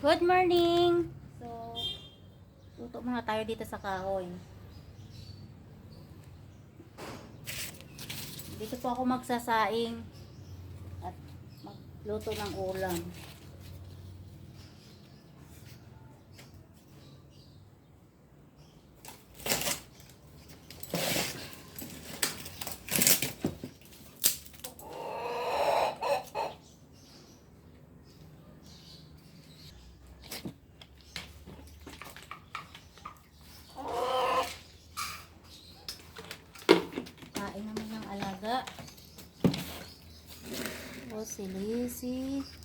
Good morning! So, luto muna tayo dito sa kahoy. Dito po ako magsasaing at magluto ng ulam. Kain naman ng alaga. O, si Lizzie.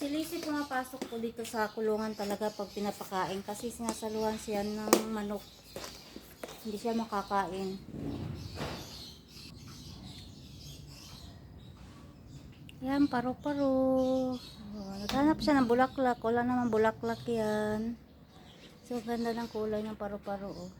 Si Lizzie pumapasok po dito sa kulungan talaga pag pinapakain kasi sinasaluhan siya ng manok. Hindi siya makakain. Yan, paro-paro. Oh, naghanap siya ng bulaklak. Wala naman bulaklak yan. So, ganda ng kulay ng paro-paro. Oh.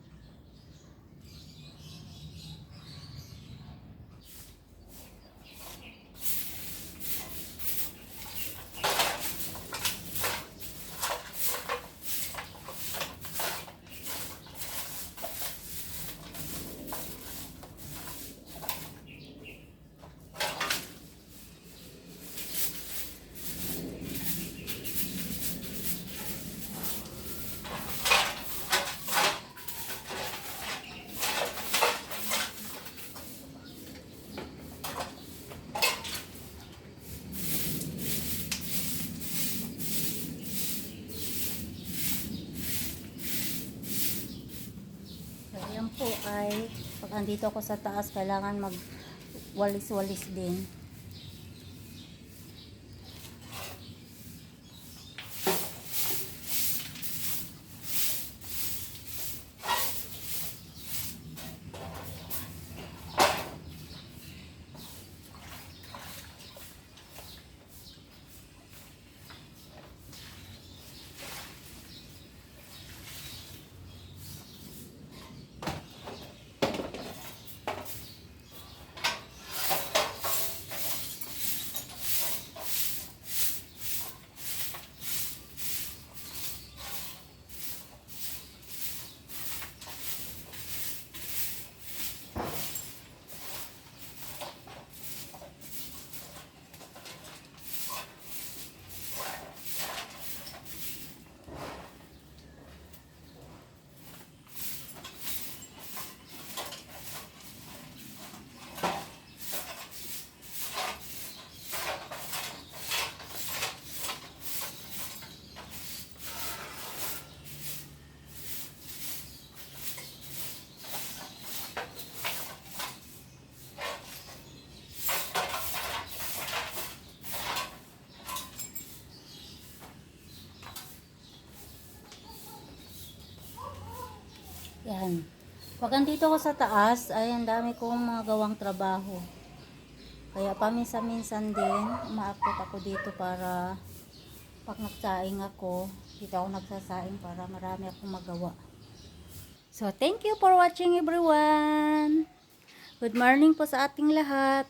So, yan po ay pag andito ako sa taas, kailangan mag walis-walis din. Yan. Pag andito ako sa taas, ay ang dami kong mga gawang trabaho. Kaya paminsan-minsan din, umaakot ako dito para pag nagsaing ako, dito ako nagsasaing para marami akong magawa. So, thank you for watching everyone. Good morning po sa ating lahat.